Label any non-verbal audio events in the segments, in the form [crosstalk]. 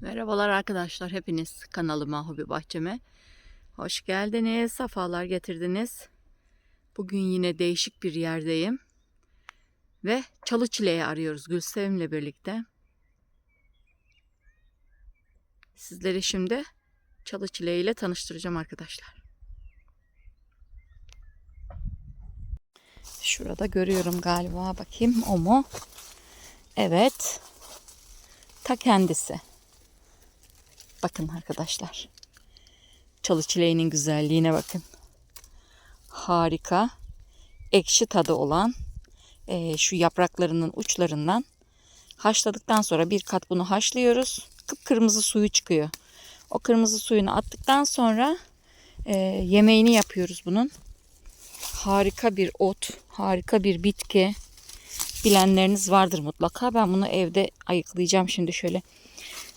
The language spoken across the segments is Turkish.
Merhabalar arkadaşlar hepiniz kanalıma Hobi Bahçeme. Hoş geldiniz, sefalar getirdiniz. Bugün yine değişik bir yerdeyim. Ve çalı çileği arıyoruz Gülsevim'le birlikte. Sizleri şimdi çalı çileğiyle tanıştıracağım arkadaşlar. Şurada görüyorum galiba bakayım o mu? Evet. Ta kendisi. Bakın arkadaşlar. Çalı çileğinin güzelliğine bakın. Harika. Ekşi tadı olan eee, şu yapraklarının uçlarından haşladıktan sonra bir kat bunu haşlıyoruz. Kıpkırmızı suyu çıkıyor. O kırmızı suyunu attıktan sonra eee, yemeğini yapıyoruz bunun. Harika bir ot, harika bir bitki. Bilenleriniz vardır mutlaka. Ben bunu evde ayıklayacağım şimdi şöyle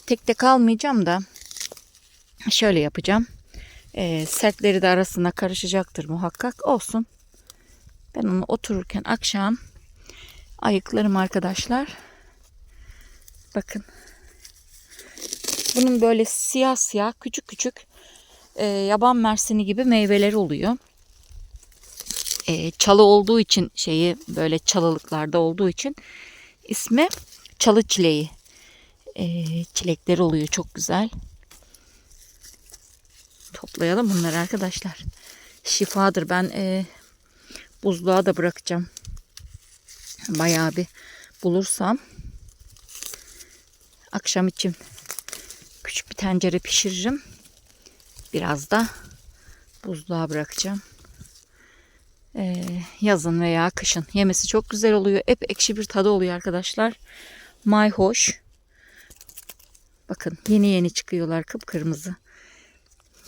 tek tek almayacağım da şöyle yapacağım. Ee, sertleri de arasına karışacaktır muhakkak. Olsun. Ben onu otururken akşam ayıklarım arkadaşlar. Bakın. Bunun böyle siyah siyah küçük küçük e, yaban mersini gibi meyveleri oluyor. E, çalı olduğu için şeyi böyle çalılıklarda olduğu için ismi çalı çileği e, çilekler oluyor çok güzel. Toplayalım bunları arkadaşlar. Şifadır. Ben e, buzluğa da bırakacağım. Bayağı bir bulursam akşam için küçük bir tencere pişiririm. Biraz da buzluğa bırakacağım. E, yazın veya kışın yemesi çok güzel oluyor. Hep ekşi bir tadı oluyor arkadaşlar. Mayhoş. Bakın yeni yeni çıkıyorlar kıpkırmızı.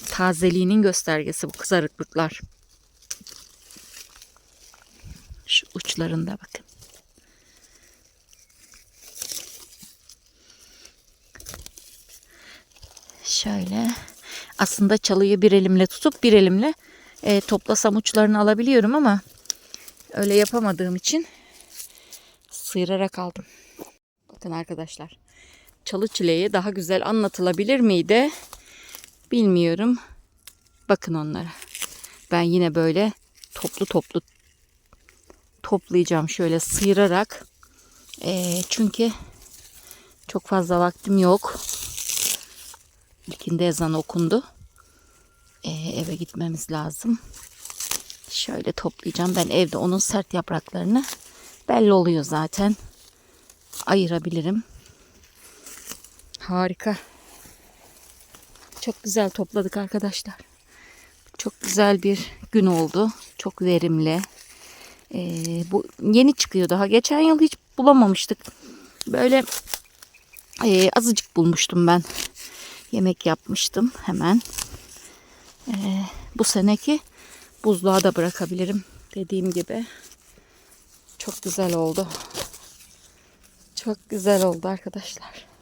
Tazeliğinin göstergesi bu kızarıklıklar. Şu uçlarında bakın. Şöyle. Aslında çalıyı bir elimle tutup bir elimle e, toplasam uçlarını alabiliyorum ama öyle yapamadığım için sıyırarak aldım. Bakın arkadaşlar çalı çileği daha güzel anlatılabilir miydi? Bilmiyorum. Bakın onlara. Ben yine böyle toplu toplu toplayacağım şöyle sıyırarak. Ee, çünkü çok fazla vaktim yok. İlkinde ezan okundu. Ee, eve gitmemiz lazım. Şöyle toplayacağım. Ben evde onun sert yapraklarını belli oluyor zaten. Ayırabilirim. Harika. Çok güzel topladık arkadaşlar. Çok güzel bir gün oldu. Çok verimli. Ee, bu yeni çıkıyor daha. Geçen yıl hiç bulamamıştık. Böyle e, azıcık bulmuştum ben. Yemek yapmıştım hemen. Ee, bu seneki buzluğa da bırakabilirim. Dediğim gibi. Çok güzel oldu. Çok güzel oldu arkadaşlar.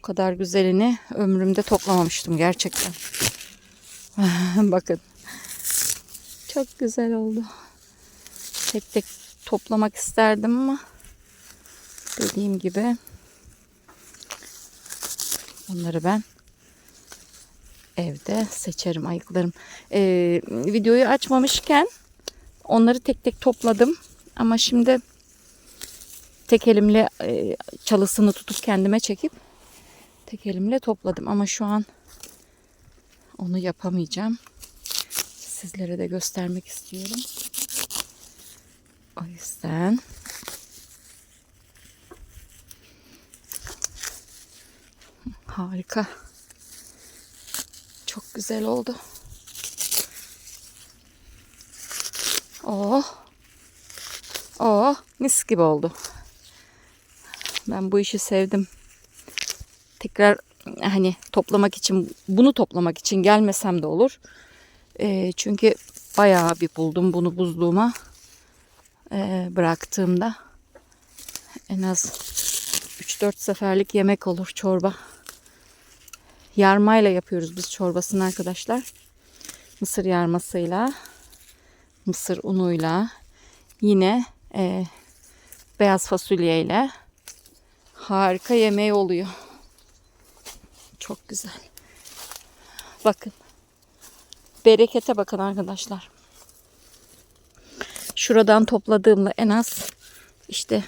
Bu kadar güzelini ömrümde toplamamıştım gerçekten. [laughs] Bakın. Çok güzel oldu. Tek tek toplamak isterdim ama dediğim gibi onları ben evde seçerim, ayıklarım. Ee, videoyu açmamışken onları tek tek topladım. Ama şimdi tek elimle e, çalısını tutup kendime çekip tek elimle topladım ama şu an onu yapamayacağım. Sizlere de göstermek istiyorum. O yüzden harika. Çok güzel oldu. Oh. Oh, mis gibi oldu. Ben bu işi sevdim tekrar hani toplamak için bunu toplamak için gelmesem de olur. E, çünkü bayağı bir buldum bunu buzluğuma e, bıraktığımda en az 3-4 seferlik yemek olur çorba. Yarmayla yapıyoruz biz çorbasını arkadaşlar. Mısır yarmasıyla, mısır unuyla, yine e, beyaz fasulyeyle harika yemeği oluyor. Çok güzel. Bakın. Berekete bakın arkadaşlar. Şuradan topladığımla en az işte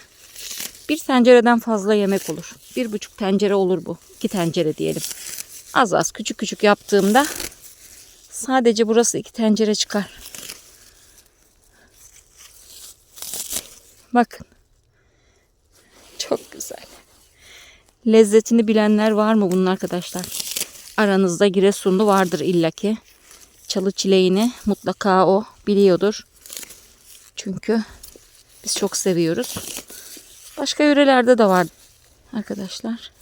bir tencereden fazla yemek olur. Bir buçuk tencere olur bu. İki tencere diyelim. Az az küçük küçük yaptığımda sadece burası iki tencere çıkar. Bakın. Çok güzel. Lezzetini bilenler var mı bunun arkadaşlar? Aranızda Giresunlu vardır illaki. Çalı çileğini mutlaka o biliyordur. Çünkü biz çok seviyoruz. Başka yörelerde de var arkadaşlar.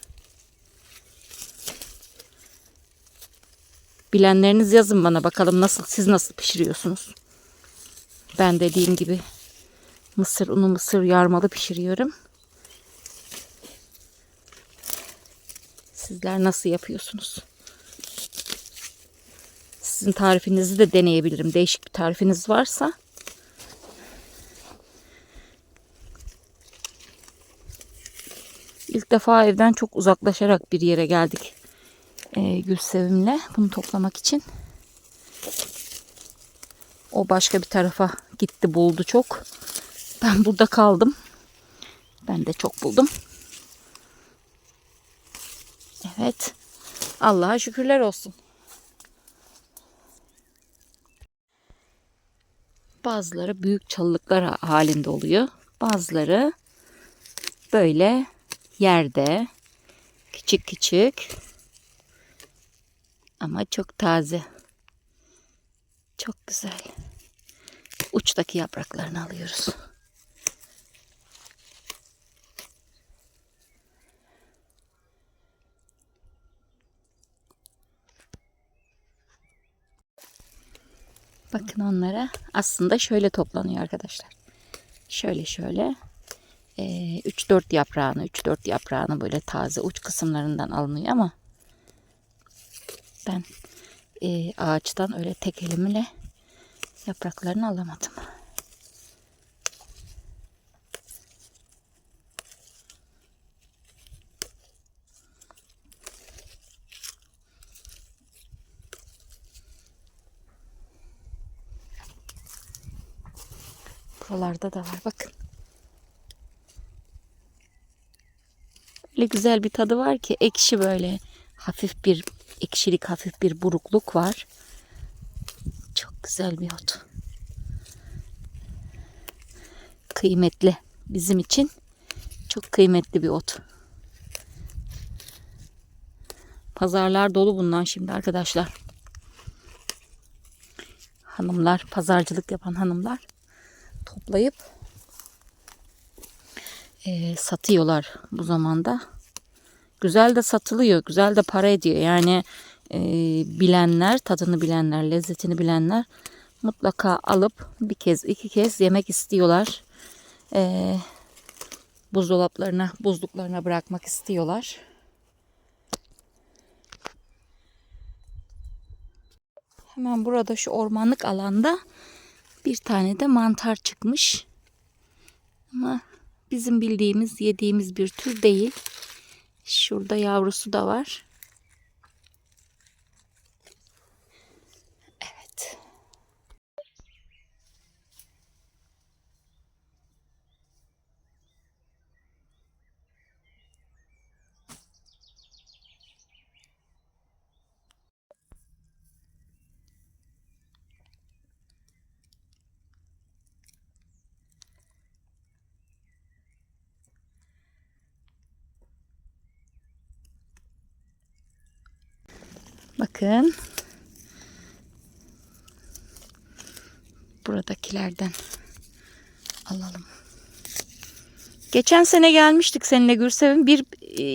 Bilenleriniz yazın bana bakalım nasıl siz nasıl pişiriyorsunuz. Ben dediğim gibi mısır unu mısır yarmalı pişiriyorum. Sizler nasıl yapıyorsunuz? Sizin tarifinizi de deneyebilirim. Değişik bir tarifiniz varsa. İlk defa evden çok uzaklaşarak bir yere geldik. Ee, Gülsevim'le bunu toplamak için. O başka bir tarafa gitti buldu çok. Ben burada kaldım. Ben de çok buldum. Evet. Allah'a şükürler olsun. Bazıları büyük çalılıklar halinde oluyor. Bazıları böyle yerde küçük küçük ama çok taze. Çok güzel. Uçtaki yapraklarını alıyoruz. Bakın onlara aslında şöyle toplanıyor arkadaşlar. Şöyle şöyle. 3-4 yaprağını 3-4 yaprağını böyle taze uç kısımlarından alınıyor ama ben e, ağaçtan öyle tek elimle yapraklarını alamadım. Buralarda da var bakın. Öyle güzel bir tadı var ki ekşi böyle hafif bir ekşilik hafif bir burukluk var. Çok güzel bir ot. Kıymetli bizim için çok kıymetli bir ot. Pazarlar dolu bundan şimdi arkadaşlar. Hanımlar, pazarcılık yapan hanımlar toplayıp e, satıyorlar bu zamanda. Güzel de satılıyor, güzel de para ediyor. Yani e, bilenler, tadını bilenler, lezzetini bilenler mutlaka alıp bir kez, iki kez yemek istiyorlar. E, buzdolaplarına, buzluklarına bırakmak istiyorlar. Hemen burada şu ormanlık alanda bir tane de mantar çıkmış. Ama bizim bildiğimiz, yediğimiz bir tür değil. Şurada yavrusu da var. Bakın. Buradakilerden alalım. Geçen sene gelmiştik seninle Gürsev'in bir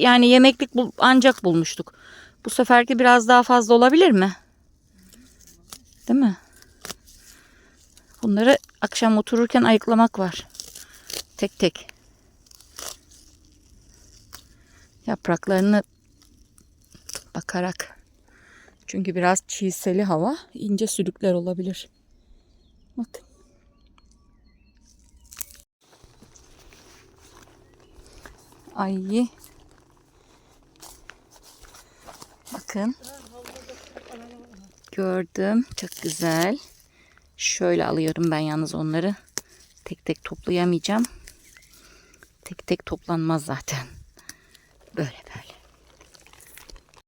yani yemeklik bul, ancak bulmuştuk. Bu seferki biraz daha fazla olabilir mi? Değil mi? Bunları akşam otururken ayıklamak var. Tek tek. Yapraklarını bakarak. Çünkü biraz çiğseli hava. ince sülükler olabilir. Bakın. Ay. Bakın. Gördüm. Çok güzel. Şöyle alıyorum ben yalnız onları. Tek tek toplayamayacağım. Tek tek toplanmaz zaten.